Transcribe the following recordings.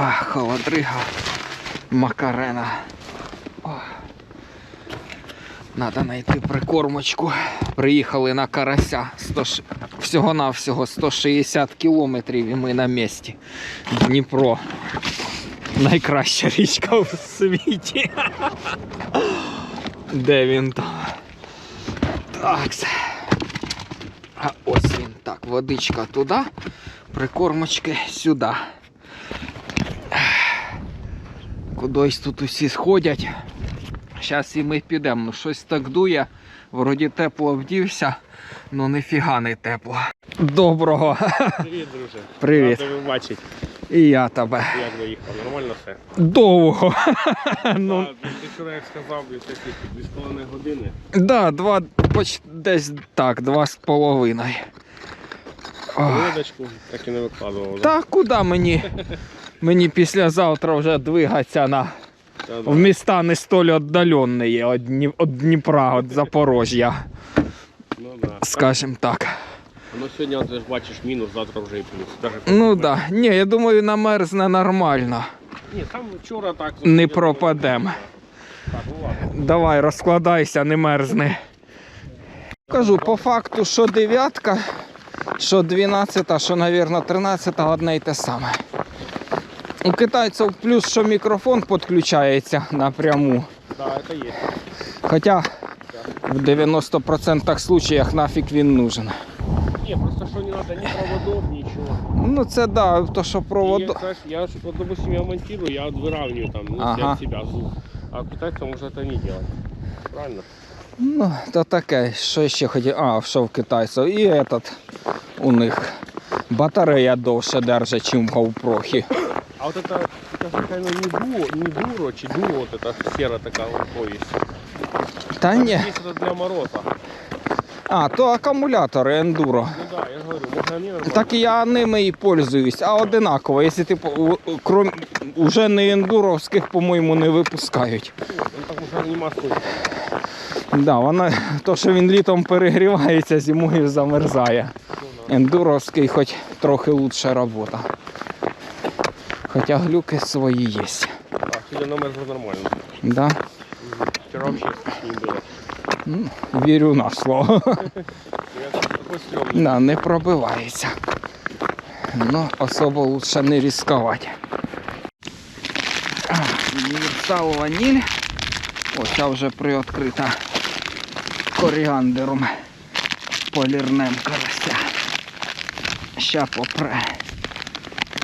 О, холодрига. Макарена. О. Надо знайти прикормочку. Приїхали на карася. 100... ш- Всього-навсього 160 кілометрів і ми на місці. Дніпро. Найкраща річка в світі. Де він там? Так. А ось він. Так, водичка туди, прикормочки сюди. Кудись тут усі сходять. Зараз і ми підемо. Ну щось так дує. Вроді тепло вдівся, ну ніфіга не тепло. Доброго. Привіт, друже. Привіт. Тебе бачить. І я тебе. Як доїхав? Нормально все? Довго. ну, Так, ти вчора як сказав? Дві з половиною години. да, два, поч, десь так, два з половиною. Ох. Лодочку так і не викладував. Та куди мені? Мені післязавтра вже двигатися на в міста не столь віддалені від, Дніпра, від Запорожжя, Ну, да. скажімо так. Ну сьогодні ти ж бачиш мінус, завтра вже і плюс. Ну так. Да. Ні, я думаю, намерзне нормально. Ні, там вчора так. Не пропадем. Так, ну ладно. Давай, розкладайся, не мерзни. Кажу, по факту, що дев'ятка, що дванадцята, що, мабуть, тринадцята одне й те саме. У китайців плюс, що мікрофон підключається напряму. Так, це є. Хоча в 90% случаях нафіг він нужен. Ні, просто що не треба ні проводов, нічого. Ну це да, то що И, провод. знаешь, я, ж, вот, допустим, я монтирую, я вот выравниваю там, ну, Ага. от себя звук. А китайцам уже это не делать. Правильно? Ну, то таке, що ще хотів. А, що в китайців. І этот у них батарея довше держить, ніж в GoPro. А вот это, это же такая, ну, не дуо, не дуро, чи дуо, вот эта сера такая вот повесть. Та ні. Есть это для мороза. А, то акумулятори ендуро. Ну да, я же говорю, мгновенно. Так і я ними і пользуюсь, а одинаково. Якщо ти по- крім уже не ендуровських, по-моєму, не випускають. Он так уже не масло. Да, вона, то, що він літом перегрівається, зимою замерзає. Ендуровський хоч трохи лучша робота. Хоча глюки свої є. Так, сегодня номер уже нормально. Да? Мгм. Вчера вообще не было. Ну, вірю на слово. Я такой стрёмный. Да, не пробивається. Ну, особо лучше не ризикувати. А, Універсал ваніль. Ось ця вже приоткрита коріандером полірнем карася. Ща попре.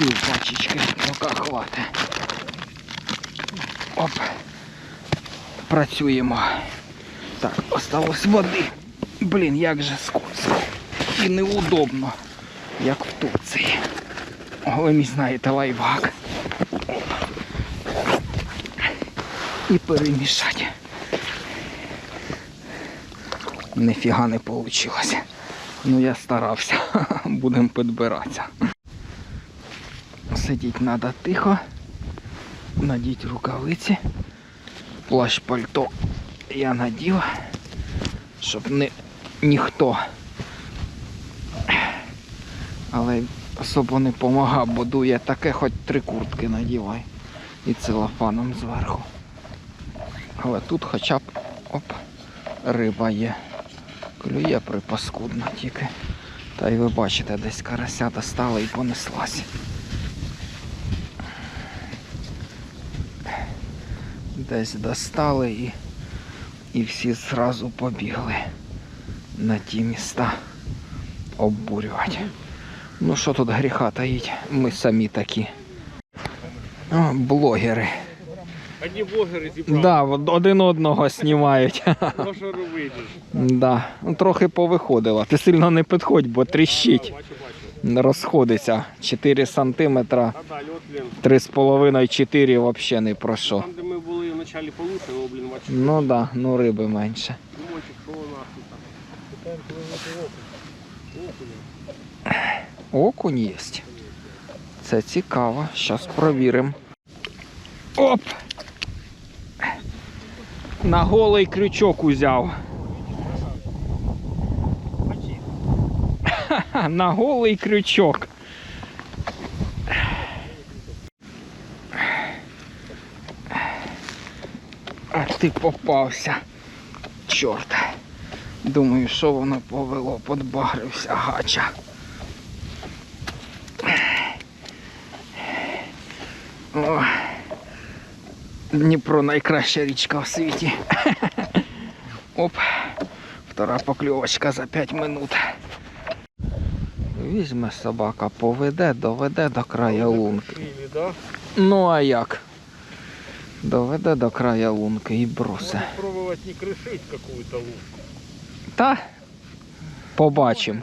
Пів пачечки, поки хватить. Оп. Працюємо. Так, осталось води. Блін, як же скользко. І неудобно, як в Турції. Ви мій знаєте лайфхак. І перемішати. Нифіга не вийшло. Ну я старався. Будемо підбиратися. Сидіть треба тихо. Надіть рукавиці. Плащ пальто я надів, щоб не ніхто. Але особо не помагав, бо дує таке, хоч три куртки надівай. І целофаном зверху. Але тут хоча б оп, риба є. Клює припаскудно тільки. Та й ви бачите, десь карася достала і понеслась. Десь достали і, і всі зразу побігли на ті міста оббурювати. Ну що тут гріха таїть? Ми самі такі. О, блогери. Одни блогеры зібрали. Да, один одного знімають. Ну що робити? да. Ну, трохи повиходило. Ти сильно не підходь, бо тріщить. Розходиться. 4 сантиметра, А да, льот, блін. 3,5-4 взагалі не про що. Там, де ми були в началі получше, його, блін, бачу. Ну да, ну риби менше. Нахуй там? Коли ви Окунь є. Це цікаво. Зараз провіримо. Оп! На голий крючок узяв. На голий крючок. Ти попався. Чорт. Думаю, що воно повело, подбагрився гача. О, Дніпро найкраща річка в світі. Оп, втора покльовочка за 5 минут. Візьме собака, поведе, доведе до краю лунки. Ну а як? Доведе до краю лунки і бросе. Можно пробовать не крышить какую-то лунку. Та побачимо.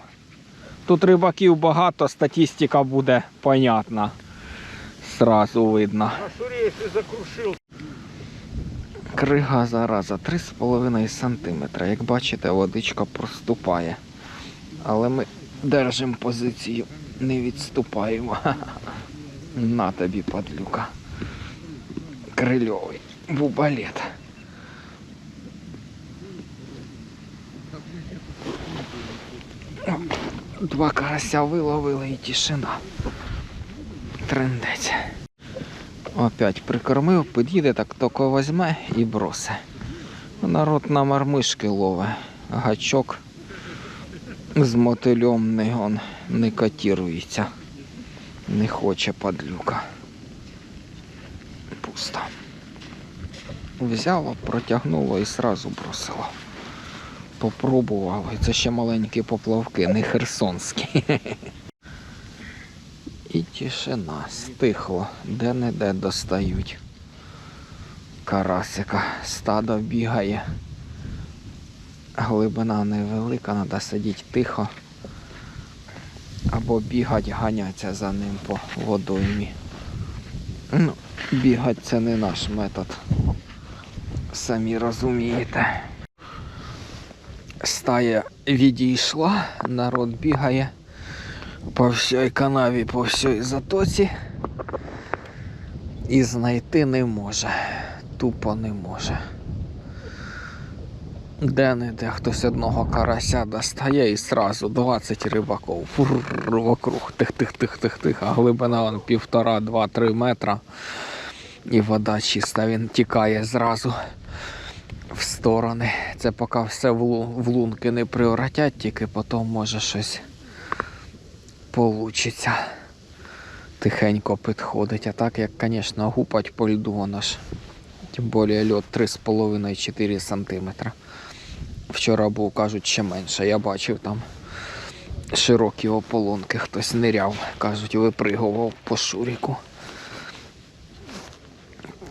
Тут рибаків багато, статистика буде понятна. Сразу видно. Крига зараза 3,5 см. Як бачите, водичка проступає. Але ми держимо позицію, не відступаємо. На тобі, падлюка. Крильовий бубалет. Два карася виловили і тишина. Трендець. Опять прикормив, під'їде, так тільки візьме і бросе. Народ на мармишки лове. Гачок з мотильом не, не котирується. Не хоче падлюка. Пусто. Взяло, протягнуло і сразу бросило. Попробувало. Це ще маленькі поплавки, не херсонські. І тишина, стихло, де-не-де достають. Карасика, стадо бігає. Глибина невелика, треба сидіти тихо. Або бігати, ганяться за ним по водоймі. Ну, бігати це не наш метод. Самі розумієте. Стая відійшла, народ бігає по всій канаві, по всій затоці. І знайти не може. Тупо не може. Де-не-де хтось одного карася достає і сразу 20 рибаків. Фур, вокруг. Тих-тих-тих-тих-тих. А глибина вон півтора, два-три метра. І вода чиста, він тікає зразу в сторони. Це поки все в, лунки не превратять, тільки потім може щось получиться. Тихенько підходить. А так, як, звісно, гупать по льду, воно ж. Тим більше льот 3,5-4 см. Вчора був, кажуть, ще менше. Я бачив там широкі ополонки, хтось ниряв, кажуть, випригував по шуріку.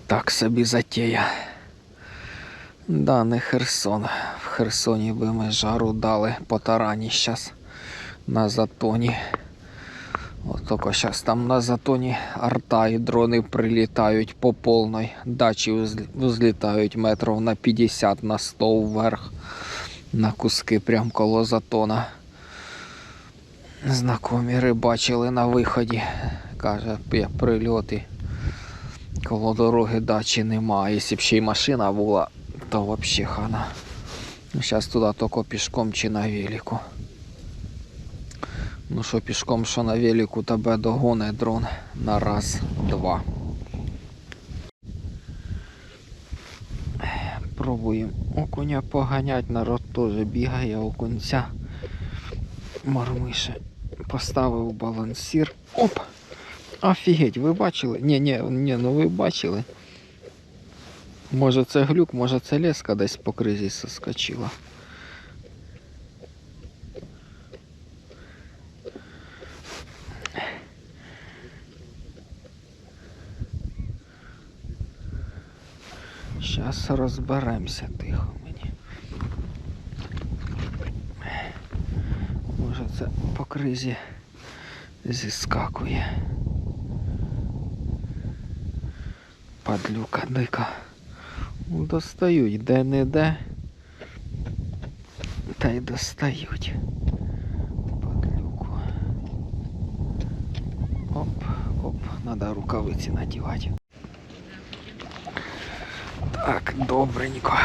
Так собі затія. Да, не Херсон. В Херсоні би ми жару дали по тарані зараз на затоні. От тільки зараз там на затоні арта і дрони прилітають по повній. Дачі взлітають метрів на 50 на 100 вверх на куски прям коло затона. Знакомі рибачили на виході. Каже, прильоти. Коло дороги дачі немає. Якщо б ще й машина була, то взагалі хана. Зараз туди тільки пішком чи на велику. Ну що пішком, що на велику тебе догоне дрон на раз, два. Пробуємо окуня поганять, народ теж бігає окунця. Мармише. Поставив балансір. Оп! Офігеть, ви бачили? Ні, ні, ні, ну ви бачили. Може це глюк, може це леска десь по кризі соскочила. Зараз розберемося тихо мені. Може це по кризі зіскакує. Падлюка дика. Ну, Достають де-не-де. Та й достають. Падлюку. Оп, оп, надо рукавиці надівати. Так, добренько.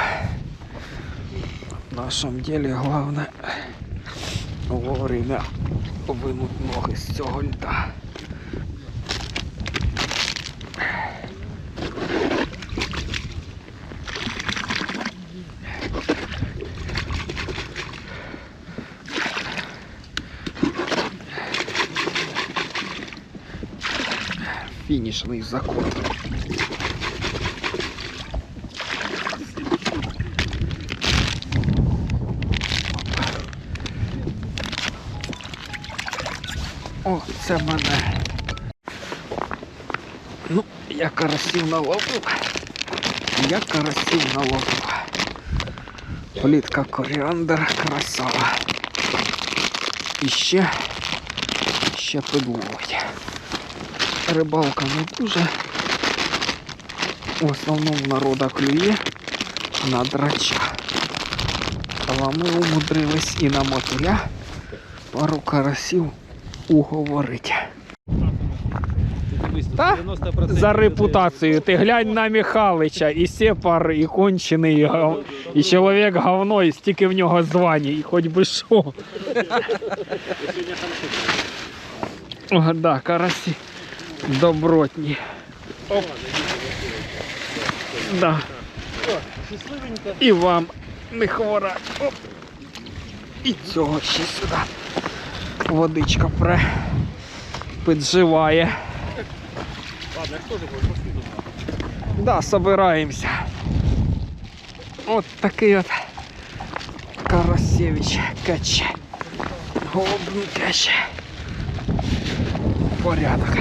В нашому ділі головне вовремя вынуть ноги з цього льда. Фінішний закон. О, це мене. Ну, я карасів наловив. Я карасів наловив. Плітка коріандр, красава. І ще, ще підловить. Рибалка не дуже. В основному народа клює на драча. Але ми умудрились і на мотиля пару карасів уговорити. Та, За репутацію. Ти глянь на Михалича, і сепар, і кончений, і, гав... і чоловік говно, і стільки в нього звані, і хоч би що. О, да, карасі добротні. Оп. Да. І вам не хвора. Оп. І цього ще сюди. Водичка пре. Підживає. Ладно, я тоже пошли Так, Да, собираємося. От такий от Карасевич каче. Голубний каче. Порядок.